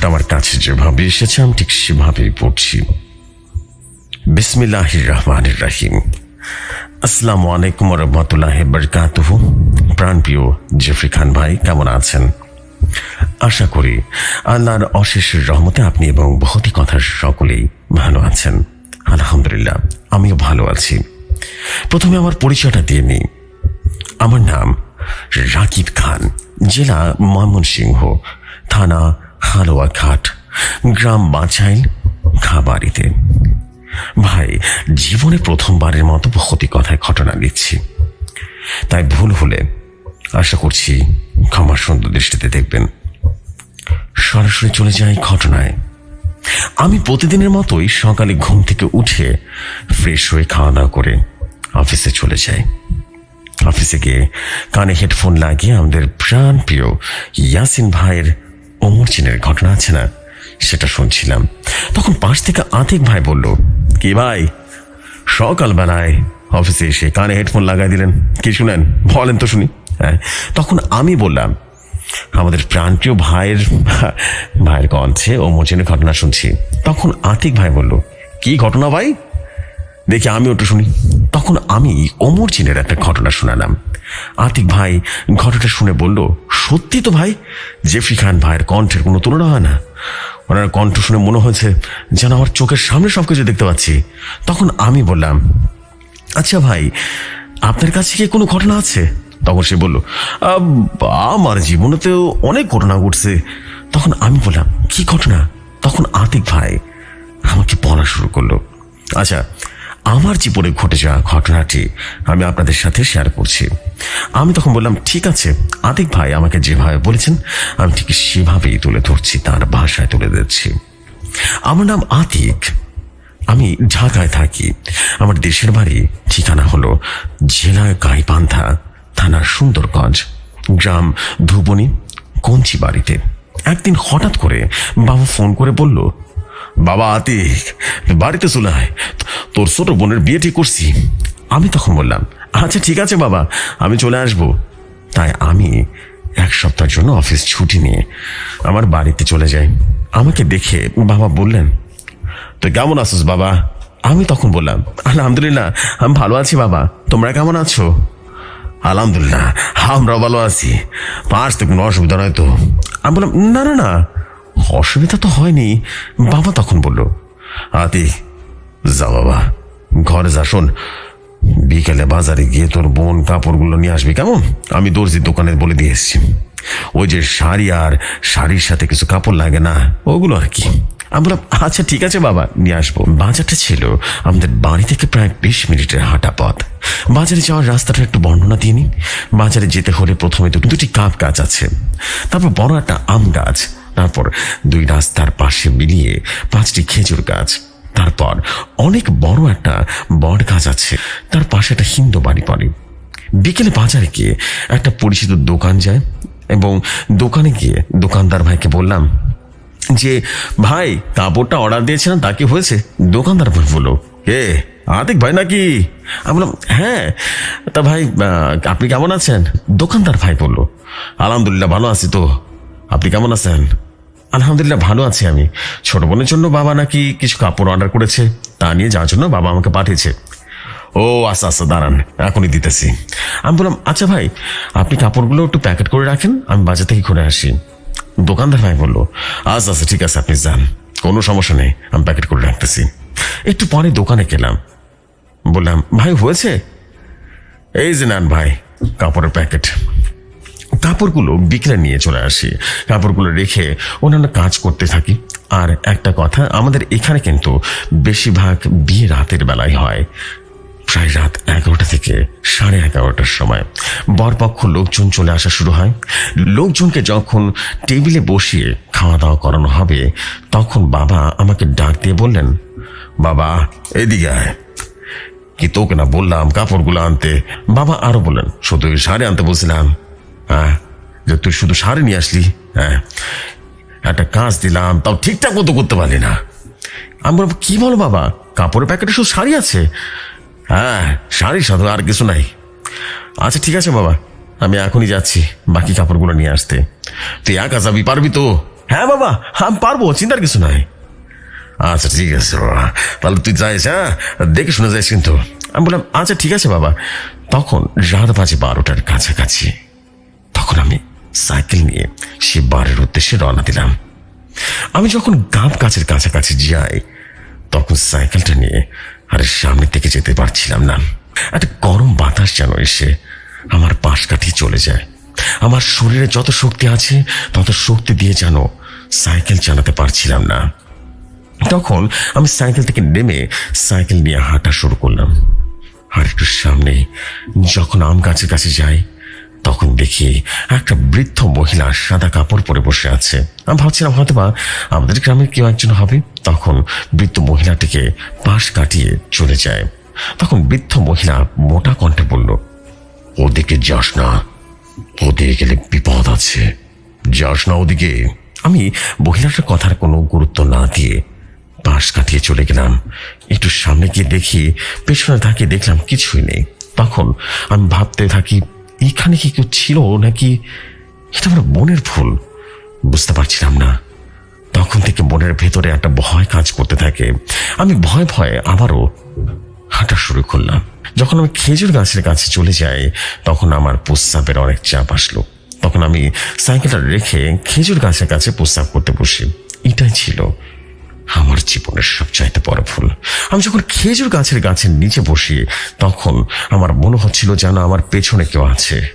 কণ্ঠটা আমার কাছে যেভাবে এসেছে, আমি ঠিক সেভাবেই পড়ছি। বিসমিল্লাহির রহমান রাহিম। আসসালামু আলাইকুম রহমতুল্লাহ বরকাতুহ। প্রাণপ্রিয় জেফরি খান ভাই, কেমন আছেন? আশা করি আল্লাহর অশেষ রহমতে আপনি এবং বহুতি কথার সকলেই ভালো আছেন। আলহামদুলিল্লাহ, আমিও ভালো আছি। প্রথমে আমার পরিচয়টা দিয়ে নিই। আমার নাম রাকিব খান, জেলা ময়মনসিংহ, থানা হালুয়াঘাট গ্রাম বাঁচাইল খাবারিতে। ভাই, জীবনে প্রথমবারের মতো বহুতি কথায় ঘটনা লিখছি তাই ভুল হলে আশা করছি ক্ষমা সুন্দর দৃষ্টিতে দেখবেন। সরাসরি চলে যাই ঘটনায়। আমি প্রতিদিনের মতোই সকালে ঘুম থেকে উঠে ফ্রেশ হয়ে খাওয়া দাওয়া করে অফিসে চলে যাই। অফিসে গিয়ে কানে হেডফোন লাগিয়ে আমাদের প্রাণ প্রিয় ইয়াসিন ভাইয়ের অমর চিনের ঘটনা আছে না? সেটা শুনছিলাম। তখন পাশ থেকে আতিক ভাই বলল, কি ভাই? সকালবেলায় অফিসে এসে কানে হেডফোন লাগাই দিলেন। কি শুনেন? বলেন তো শুনি। হ্যাঁ তখন আমি বললাম, আমাদের প্রাণপ্রিয় ভাইয়ের ভাইয়ের কণ্ঠে অমর চিনের ঘটনা শুনছি। তখন আতিক ভাই বলল, কি ঘটনা ভাই? দেখি আমি ওটা শুনি। তখন আমি অমর চিনের একটা ঘটনা শোনালাম। আতিক ভাই ঘটনাটা শুনে বলল সত্যি তো ভাই জেফরি খান ভাইয়ের কণ্ঠের কোনো তুলনা হয় না। ওনার কণ্ঠ শুনে মনে হয়েছে যেন আমার চোখের সামনে সবকিছু দেখতে পাচ্ছি। তখন আমি বললাম আচ্ছা ভাই আপনার কাছে কি কোনো ঘটনা আছে? তখন সে বলল "আব, আমার জীবনেতেও অনেক ঘটনা ঘটছে। তখন আমি বললাম কি ঘটনা? তখন আতিক ভাই আমাকে বলা শুরু করল আচ্ছা আমার জীবনে ঘটে যাওয়া ঘটনাটি আমি আপনাদের সাথে শেয়ার করছি। আমি তখন বললাম, ঠিক আছে, আতিক ভাই আমাকে যেভাবে বলেছেন, আমি ঠিক সেভাবেই তুলে ধরছি, তার ভাষায় তুলে দিচ্ছি। আমার নাম আতিক, আমি ঢাকায় থাকি। আমার দেশের বাড়ি ঠিকানা হলো জেলা গাইবান্ধা থানার সুন্দরগঞ্জ, গ্রাম ধুবনি কঞ্চি বাড়িতে একদিন হঠাৎ করে বাবা ফোন করে বলল বাবা আতিক, বাড়িতে চলে আয়। তোর ছোট বোনের বিয়ে ঠিক করছি। আমি তখন বললাম আচ্ছা ঠিক আছে বাবা, আমি চলে আসব। তাই আমি এক সপ্তাহের জন্য অফিস ছুটি নিয়ে আমার বাড়িতে চলে যাই। আমাকে দেখে বাবা বললেন, তো কেমন আছিস বাবা? আমি তখন বললাম, আলহামদুলিল্লাহ, আমি ভালো আছি বাবা। তোমরা কেমন আছো? আলহামদুলিল্লাহ, আমরাও ভালো আছি। তো কোনো অসুবিধা নয় তো? আমি বললাম, না না না অসুবিধা তো হয়নি। বাবা তখন বলল, আতি, যা বাবা, ঘরে যা, শোন, বিকেলে বাজারে গিয়ে তোর বোন কাপড়গুলো নিয়ে আসবি, কেমন? আমি দর্জির দোকানে বলে দিয়ে এসেছি। ওই যে শাড়ি আর শাড়ির সাথে কিছু কাপড় লাগে না, ওগুলো আর কি? আমি বললাম আচ্ছা ঠিক আছে বাবা, নিয়ে আসব। বাজারটা ছিল আমাদের বাড়ি থেকে প্রায় বিশ মিনিটের হাঁটা পথ। বাজারে যাওয়ার রাস্তাটা একটু বর্ণনা দিয়ে বাজারে যেতে হলে প্রথমে দুটি কাপ গাছ আছে, তারপর বড় একটা আম গাছ তারপর দুই রাস্তার পাশে মিলিয়ে পাঁচটি খেজুর গাছ। তারপর অনেক বড় একটা বট গাছ আছে। তার পাশে একটা হিন্দু বাড়ি পড়ে। বিকেলে বাজারে গিয়ে একটা পরিচিত দোকান যায় এবং দোকানে গিয়ে দোকানদার ভাইকে বললাম যে, ভাই, কাপড়টা অর্ডার দিয়েছিলাম, তা কি হয়েছে? দোকানদার ভাই বলল কে আতিক ভাই নাকি? আমি বললাম হ্যাঁ তা ভাই আপনি কেমন আছেন? দোকানদার ভাই বলল, আলহামদুলিল্লাহ, ভালো আছি তো। আপনি কেমন আছেন? আলহামদুলিল্লাহ ভালো আছি আমি। ছোট বোনের জন্য বাবা নাকি কিছু কাপড় অর্ডার করেছে, তা নিয়ে যাওয়ার জন্য বাবা আমাকে পাঠিয়েছে। ও আচ্ছা আচ্ছা দাঁড়ান, এখনই দিতেছি। আমি বললাম আচ্ছা ভাই, আপনি কাপড়গুলো একটু প্যাকেট করে রাখেন, আমি বাজার থেকে ঘুরে আসি। দোকানদার ভাই বলল আচ্ছা আচ্ছা ঠিক আছে, আপনি যান। কোনো সমস্যা নেই, আমি প্যাকেট করে রাখতেছি। একটু পরে দোকানে গেলাম। বললাম, ভাই, হয়েছে? এই যে নেন ভাই, কাপড়ের প্যাকেট। কাপড়গুলো বিকেলে নিয়ে চলে আসি। কাপড়গুলো রেখে অন্যান্য কাজ করতে থাকি। আর একটা কথা, আমাদের এখানে কিন্তু বেশিরভাগ বিয়ে রাতের বেলায় হয়। প্রায় রাত এগারোটা থেকে সাড়ে এগারোটার সময়। বরপক্ষ লোকজন চলে আসা শুরু হয়। লোকজনকে যখন টেবিলে বসিয়ে খাওয়া দাওয়া করানো হবে, তখন বাবা আমাকে ডাক দিয়ে বললেন, বাবা, এদিকে আয়। কি তোকে না বললাম কাপড়গুলো আনতে? বাবা আরও বললেন, শুধু শাড়ি আনতে বলছিলাম। হ্যাঁ যে তুই শুধু শাড়ি নিয়ে আসলি হ্যাঁ একটা কাজ দিলাম, তাও ঠিকঠাক মতো করতে পারলি না। আমি বলব কি বলো বাবা, কাপড়ের প্যাকেটে শুধু শাড়ি আছে? হ্যাঁ শাড়ি সাথে আর কিছু নাই। আচ্ছা ঠিক আছে বাবা, আমি এখনই যাচ্ছি, বাকি কাপড়গুলো নিয়ে আসতে। তুই একা যাবি, পারবি তো? হ্যাঁ বাবা, আমি পারব, চিন্তার কিছু নাই। আচ্ছা ঠিক আছে বাবা, তাহলে তুই যাইস হ্যাঁ? দেখে শুনে যাইস কিন্তু। আমি বললাম আচ্ছা ঠিক আছে বাবা। তখন রাত বাজে বারোটার কাছাকাছি। তখন আমি সাইকেল নিয়ে সে বাড়ির উদ্দেশ্যে রওনা দিলাম। আমি যখন গাব গাছের কাছাকাছি যাই, তখন সাইকেলটা নিয়ে আর সামনে থেকে যেতে পারছিলাম না। একটা গরম বাতাস যেন এসে আমার পাশ কাটিয়ে চলে যায়। আমার শরীরে যত শক্তি আছে, তত শক্তি দিয়ে যেন সাইকেল চালাতে পারছিলাম না। তখন আমি সাইকেল থেকে নেমে সাইকেল নিয়ে হাঁটা শুরু করলাম। আর একটু সামনে যখন আম গাছের কাছে যাই তখন দেখি একটা বৃদ্ধ মহিলা সাদা কাপড় পরে বসে আছে। আমি ভাবছিলাম হয়তো বা আমাদের গ্রামের কেউ একজন হবে। তখন বৃদ্ধ মহিলাটিকে পাশ কাটিয়ে চলে যায়। তখন বৃদ্ধ মহিলা মোটা কণ্ঠে বলল, ওদিকে যাস না। ওদিকে গেলে বিপদ আছে। যাস না ওদিকে। আমি মহিলাটার কথার কোনো গুরুত্ব না দিয়ে পাশ কাটিয়ে চলে গেলাম। একটু সামনে গিয়ে দেখি, পেছনে তাকিয়ে দেখলাম কিছুই নেই। তখন আমি ভাবতে থাকি এখানে কি কেউ ছিল নাকি? এটা আমার মনের ভুল। বুঝতে পারছিলাম না। তখন থেকে মনের ভেতরে একটা ভয় কাজ করতে থাকে। আমি ভয় ভয়ে আবারও হাঁটা শুরু করলাম। যখন আমি খেজুর গাছের কাছে চলে যাই, তখন আমার প্রস্রাবের অনেক চাপ আসলো। তখন আমি সাইকেলটা রেখে খেজুর গাছের কাছে প্রস্রাব করতে বসি। এটাই ছিল আমার জীবনের সবচাইতে বড় ভুল। আমি যখন খেজুর গাছের গাছের নিচে বসি, তখন আমার মনে হচ্ছিল যেন আমার পেছনে কেউ আছে।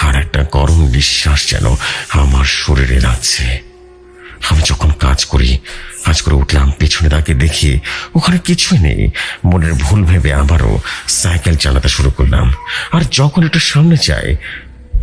আর একটা গরম নিঃশ্বাস যেন আমার শরীরে লাগছে আমি যখন কাজ করি, কাজ করে উঠলাম, পেছনে তাকে দেখি, ওখানে কিছুই নেই। মনের ভুল ভেবে আবারও সাইকেল চালাতে শুরু করলাম। আর যখন একটু সামনে যাই,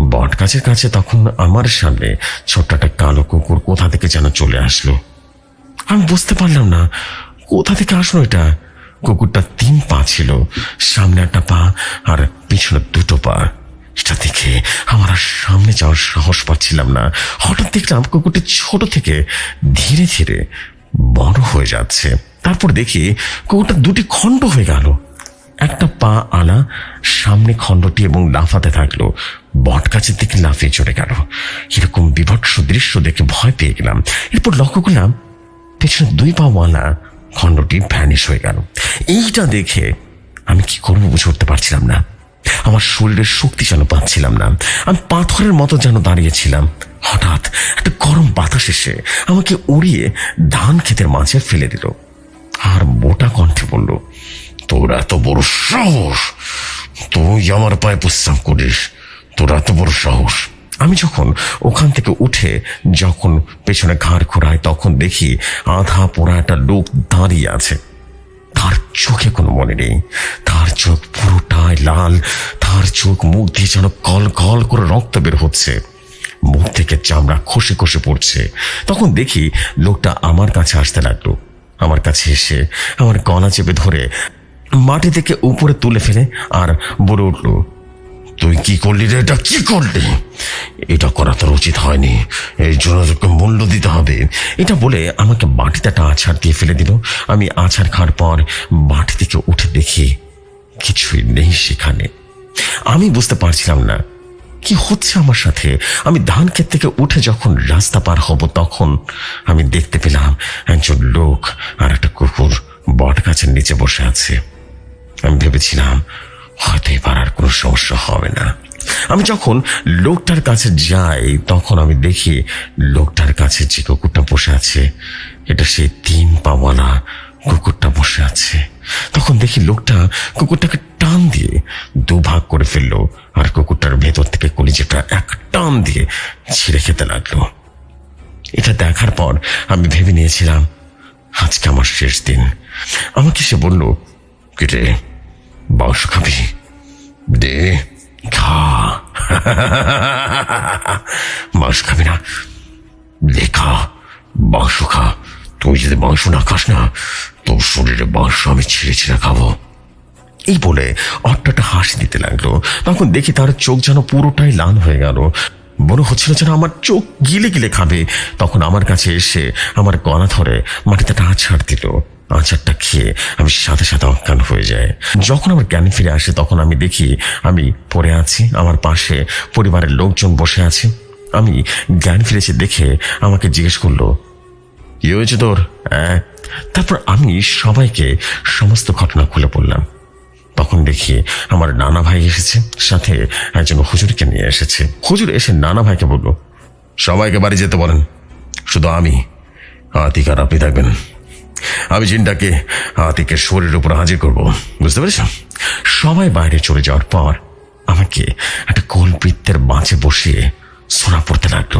বট গাছের কাছে তখন আমার সামনে ছোট্ট একটা কালো কুকুর কোথা থেকে যেন চলে আসলো। আমি বুঝতে পারলাম না। কোথা থেকে আসলো এটা? কুকুরটা তিন পা ছিল। সামনে একটা পা আর পিছনে দুটো পা। এটা দেখে আমার আর সামনে যাওয়ার সাহস পাচ্ছিলাম না। হঠাৎ দেখলাম কুকুরটি ছোট থেকে ধীরে ধীরে বড় হয়ে যাচ্ছে। তারপর দেখি কুকুরটা দুটি খণ্ড হয়ে গেল। একটা পা আলা, সামনে খণ্ডটি এবং লাফাতে থাকল। বট গাছের দিকে লাফিয়ে চলে গেল। এরকম বিভৎস দৃশ্য দেখে ভয় পেয়ে গেলাম। এরপর লক্ষ্য করলাম পেছনে দুই পাওয়ালা খণ্ডটি ভ্যানিশ হয়ে গেল। এইটা দেখে আমি কি করব বুঝে উঠতে পারছিলাম না। আমার শরীরের শক্তি যেন পাচ্ছিলাম না। আমি পাথরের মতো যেন দাঁড়িয়েছিলাম। হঠাৎ একটা গরম বাতাস এসে আমাকে উড়িয়ে ধান ক্ষেতের মাঝে ফেলে দিল। আর মোটা কণ্ঠে বলল, তোর এত বড় সাহস! তুই আমার পায়ে প্রস্রাব করিস। তোর এত বড় সাহস! আমি যখন ওখান থেকে উঠে যখন পেছনে ঘাড় ঘোরাই, তখন দেখি আধা পোড়া একটা লোক দাঁড়িয়ে আছে। তার চোখে কোনো মনে নেই। তার চোখ পুরোটাই লাল। তার চোখ মুখ দিয়ে যেন কল কল করে রক্ত বের হচ্ছে। মুখ থেকে চামড়া খসে খসে পড়ছে। তখন দেখি লোকটা আমার কাছে আসতে লাগল। আমার কাছে এসে আমার গলা চেপে ধরে মাটি থেকে উপরে তুলে ফেলে আর বলে উঠল, তুই কি করলি রে? এটা কি করলি? এটা করা তোর উচিত হয়নি। এই জন্য তোকে মূল্য দিতে হবে। এটা বলে আমাকে মাটিতে একটা আছাড় দিয়ে ফেলে দিল। আমি আছাড় খাওয়ার পর মাটি থেকে উঠে দেখি কিছুই নেই সেখানে। আমি বুঝতে পারছিলাম না, কি হচ্ছে আমার সাথে? আমি ধান ক্ষেত থেকে উঠে যখন রাস্তা পার হব তখন আমি দেখতে পেলাম একজন লোক আর একটা কুকুর বট গাছের নিচে বসে আছে। আমি ভেবেছিলাম হয়তো এবার আর কোনো সমস্যা হবে না। আমি যখন লোকটার কাছে যাই, তখন আমি দেখি লোকটার কাছে যে কুকুরটা বসে আছে, এটা সেই তিন পাওয়ালা কুকুরটা বসে আছে। তখন দেখি লোকটা কুকুরটাকে টান দিয়ে দুভাগ করে ফেলল আর কুকুরটার ভেতর থেকে কলিজাটা এক টান দিয়ে ছিঁড়ে খেতে লাগল। এটা দেখার পর আমি ভেবে নিয়েছিলাম, আজকে আমার শেষ দিন। আমাকে সে বলল, কিরে মাংস খাবি? দে। খা। মাংস খাবি না। দে খা। মাংস খা। তুই যদি মাংস না খাস না, তোর শরীরে মাংস আমি ছিঁড়ে ছিঁড়ে খাব। এই বলে অট্টটা হাসি দিতে লাগল। তখন দেখি তার চোখ যেন পুরোটাই লাল হয়ে গেল। মনে হচ্ছিল যেন আমার চোখ গিলে গিলে খাবে। তখন আমার কাছে এসে আমার গলা ধরে মাটিতে একটা আছাড় দিল। আচারটা খেয়ে আমি সাথে সাথে অজ্ঞান হয়ে যায় যখন আমার জ্ঞান ফিরে আসে, তখন আমি দেখি আমি পড়ে আছি, আমার পাশে পরিবারের লোকজন বসে আছে। আমি জ্ঞান ফিরেছে দেখে আমাকে জিজ্ঞেস করল, কি হয়েছে তোর? হ্যাঁ। তারপর আমি সবাইকে সমস্ত ঘটনা খুলে পড়লাম। তখন দেখি আমার নানা ভাই এসেছে, সাথে একজন হুজুরকে নিয়ে এসেছে। হুজুর এসে নানা ভাইকে বলল, সবাইকে বাড়ি যেতে বলেন। শুধু আমি, আতিক আর আপনি থাকবেন। আমি জিনটাকে আতিকের শরীরের উপর হাজির করব। বুঝতে পেরেছ? সবাই বাইরে চলে যাওয়ার পর আমাকে একটা কলবৃত্তের মাঝে বসিয়ে সোনা পড়তে লাগল।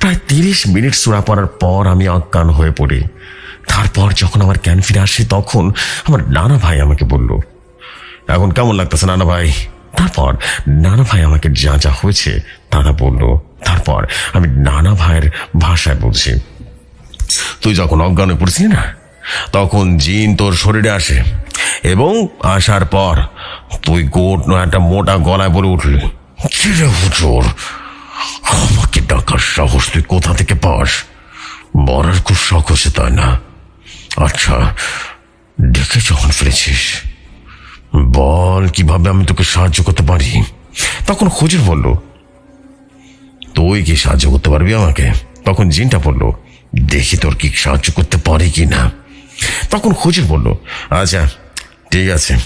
প্রায় তিরিশ মিনিট সোনা পড়ার পর আমি অজ্ঞান হয়ে পড়ি। তারপর যখন আমার জ্ঞান ফিরে আসে, তখন আমার নানা ভাই আমাকে বলল, এখন কেমন লাগতেছে নানা ভাই? তারপর নানা ভাই আমাকে যা যা হয়েছে তারা বলল। তারপর আমি নানা ভাইয়ের ভাষায় বলছি, তুই যখন অজ্ঞান হয়ে পড়ছিলি না তখন জিন তোর শরীরে আসে এবং আসার পর তুই গোট একটা মোটা গলায় বলে উঠলি কিরে হুজুর? আমাকে ডাকার সাহস তুই কোথা থেকে পাস? মরার খুব শখ হচ্ছে তাই না? আচ্ছা ডেকে যখন ফিরেছিস বল কীভাবে আমি তোকে সাহায্য করতে পারি? তখন হুজুর বলল, তুই কি সাহায্য করতে পারবি আমাকে? তখন জিনটা বলল, দেখি তোর কি সাহায্য করতে পারি কি না তখন হুজুর বলল আচ্ছা ঠিক আছে।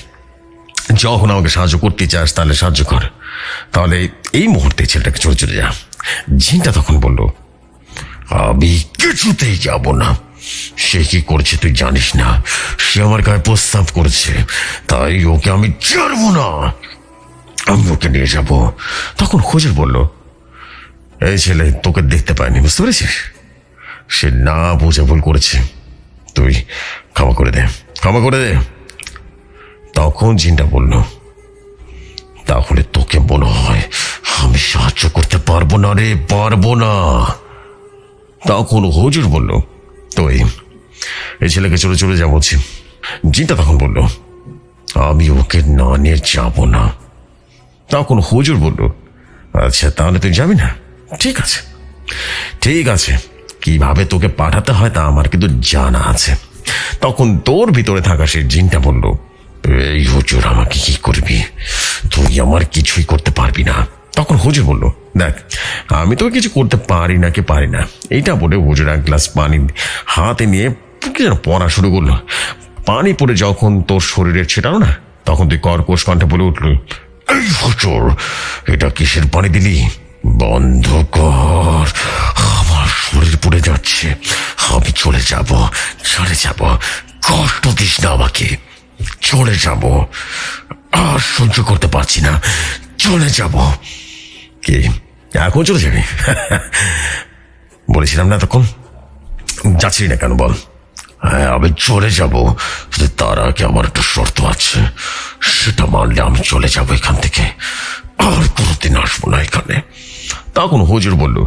যখন আমাকে সাহায্য করতে চাস, তাহলে সাহায্য কর। তাহলে এই মুহূর্তে ছেলেটাকে চলে চলে যা। জিনটা তখন বলল, আমি কিছুতেই যাব না। সে কি করছে তুই জানিস না? সে আমার গায়ে প্রস্তাব করছে। তাই ওকে আমি ছাড়বো না। আমি ওকে নিয়ে যাব। তখন হুজুর বলল, এই ছেলে, তোকে দেখতে পায়নি বুঝতে পেরেছিস? সে না বুঝে ভুল করেছে। তুই ক্ষমা করে দে, ক্ষমা করে দে। তখন জিনটা বলল, তাহলে তোকে মনে হয় আমি সাহায্য করতে পারব না রে, পারব না। তখন হজুর বলল, তুই, এই ছেলেকে চলে চলে যা বলছি। জিনটা তখন বলল, আমি ওকে না নিয়ে যাব না। তখন হজুর বলল আচ্ছা তাহলে তুই যাবি না? ঠিক আছে। ঠিক আছে। কীভাবে তোকে পাঠাতে হয় তা আমার কিন্তু জানা আছে। তখন তোর ভিতরে থাকা সেই জিনটা বলল, এই হুজুর, আমাকে কি করবি? তুই আমার কিছুই করতে পারবি না। তখন হুজুর বলল, দেখ, আমি তো কিছু করতে পারি না কি পারি না। এইটা বলে হুজুর এক গ্লাস পানি হাতে নিয়ে কি যেন পড়া শুরু করল। পানি পড়ে যখন তোর শরীরে ছেটালো না, তখন তুই কর্কশ কণ্ঠে বলে উঠল, এই হুজুর, এটা কিসের পানি দিলি? বন্ধ কর। শরীর পুড়ে যাচ্ছে। আমি চলে যাব চলে যাব। কষ্ট দিস না আমাকে। চলে যাব। আর সহ্য করতে পারছি না। চলে যাব। কি? এখন চলে যাবি? বলেছিলাম না তখন? যাচ্ছি না কেন বল? হ্যাঁ আমি চলে যাব। তার আগে আমার একটা শর্ত আছে। সেটা মানলে আমি চলে যাব এখান থেকে। আর কোনোদিন আসব না এখানে। তখন হুজুর বলল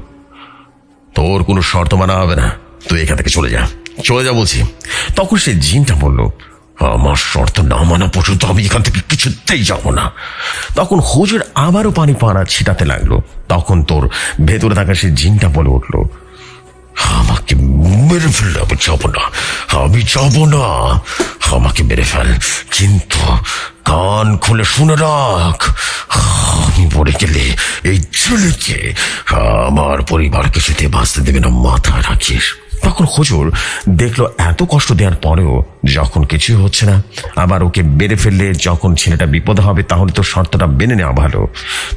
তোর কোনো শর্ত মানা হবে না। তুই এখান থেকে চলে যা। চলে যা বলছি। তখন সে জিনটা বলল, আমার শর্ত না মানা পর্যন্ত আমি এখান থেকে কিছুতেই যাব না। তখন হুজুর আবারও পানি পাড়া ছিটাতে লাগল। তখন তোর ভেতরে থাকা সে জিনটা বলে উঠল আমাকে মেরে ফেললে আমি যাব না। আমি যাব না। আমাকে মেরে ফেল। কিন্তু কান খুলে শুনে রাখ। আমি মরে গেলে এই ছেলেকে আমার পরিবারকে সেতে বাঁচতে দেবে না, মাথায় রাখিস। তখন হুজুর দেখল এত কষ্ট দেওয়ার পরেও যখন কিছু হচ্ছে না, আবার ওকে বেড়ে ফেললে যখন ছেলেটা বিপদ হবে, তাহলে তো শর্তটা মেনে নেওয়া ভালো।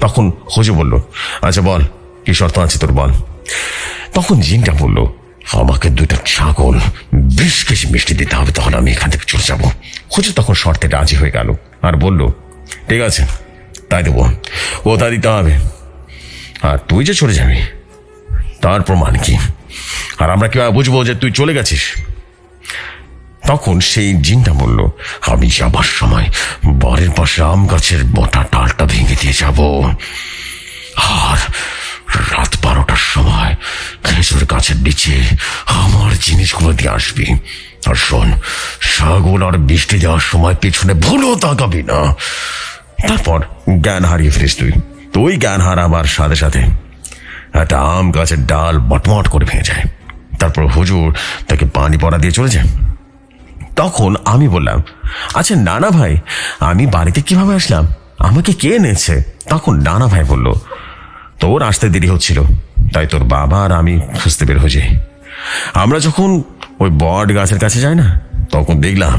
তখন হুজুর বলল আচ্ছা বল, কি শর্ত আছে তোর বল? তখন জিনটা বলল, আমাকে দুইটা ছাগল, বেশ কিছু মিষ্টি দিতে হবে, তখন আমি এখান থেকে চলে যাব। হুজুর তখন শর্তে রাজি হয়ে গেল আর বলল, ঠিক আছে, তাই দেবো। ও তা দিতে হবে। আর তুই যে চলে যাবি, তার প্রমাণ কি? আর আমরা কীভাবে বুঝব যে তুই চলে গেছিস? তখন সেই জিনটা বলল, আমি যাবার সময় বরের পাশে আম গাছের মোটা ডালটা ভেঙে দিয়ে যাব। আর রাত বারোটার সময় খেজুর গাছের নিচে আমার জিনিসগুলো দিয়ে আসবি। আর শোন ছাগল আর বৃষ্টি দেওয়ার সময় পেছনে ভুলও তাকাবি না। তারপর জ্ঞান হারিয়ে ফিরিস তুই। তুই জ্ঞান হারাবার সাথে সাথে। একটা আম গাছের ডাল মটমট করে ভেঙে যায়। তারপর হুজুর তাকে পানি পড়া দিয়ে চলে যায়। তখন আমি বললাম আচ্ছা নানা ভাই, আমি বাড়িতে কীভাবে আসলাম? আমাকে কে এনেছে? তখন নানা ভাই বলল তোর আসতে দেরি হচ্ছিল। তাই তোর বাবা আর আমি খুঁজতে বের হয়ে যাই আমরা যখন ওই বট গাছের কাছে যাই না, তখন দেখলাম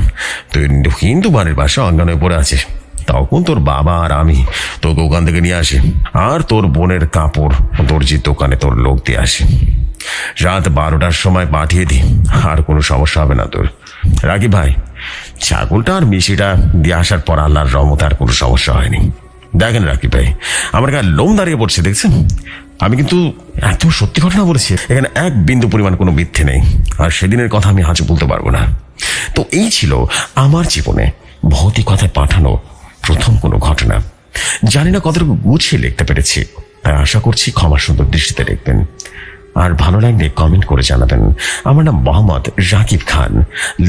তুই কিন্তু বাড়ির বাসা অজ্ঞান হয়ে পড়ে আছিস। তখন তোর বাবা আর আমি তোকে ওখান থেকে নিয়ে আসি। আর তোর বোনের কাপড় দর্জির দোকানে তোর লোক দিয়ে আসি। রাত বারোটার সময় পাঠিয়ে দিই। আর কোনো সমস্যা হবে না তোর। রাখি ভাই, ছাগলটা আর মিশিটা দিয়ে আসার পর আল্লাহর রহমত আর কোনো সমস্যা হয়নি। দেখেন রাখি ভাই আমার গায়ে লোম দাঁড়িয়ে পড়ছে, দেখছেন? আমি কিন্তু এত সত্যি ঘটনা বলেছি, এখানে এক বিন্দু পরিমাণ কোনো মিথ্যে নেই, আর সেদিনের কথা আমি আজও বলতে পারব না। তো এই ছিল আমার জীবনে ভৌতিকতায় পাঠানো প্রথম কোনো ঘটনা। জানি না কতটুকু গুছিয়ে লিখতে পেরেছি, তাই আশা করছি ক্ষমা সুন্দর দৃষ্টিতে দেখবেন। আর ভালো লাগলে কমেন্ট করে জানাবেন। আমার নাম Mohammad Rakib Khan.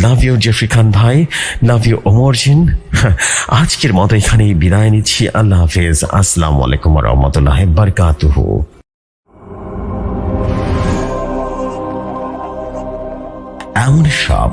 Love you Jeffrey Khan ভাই। লাভ ইউ ওমর জিন আজকের মতো এখানেই বিদায় নিচ্ছি। আল্লাহ হাফেজ। আসসালামু আলাইকুম রহমতুল্লাহ বারকাতুহু। এমন সব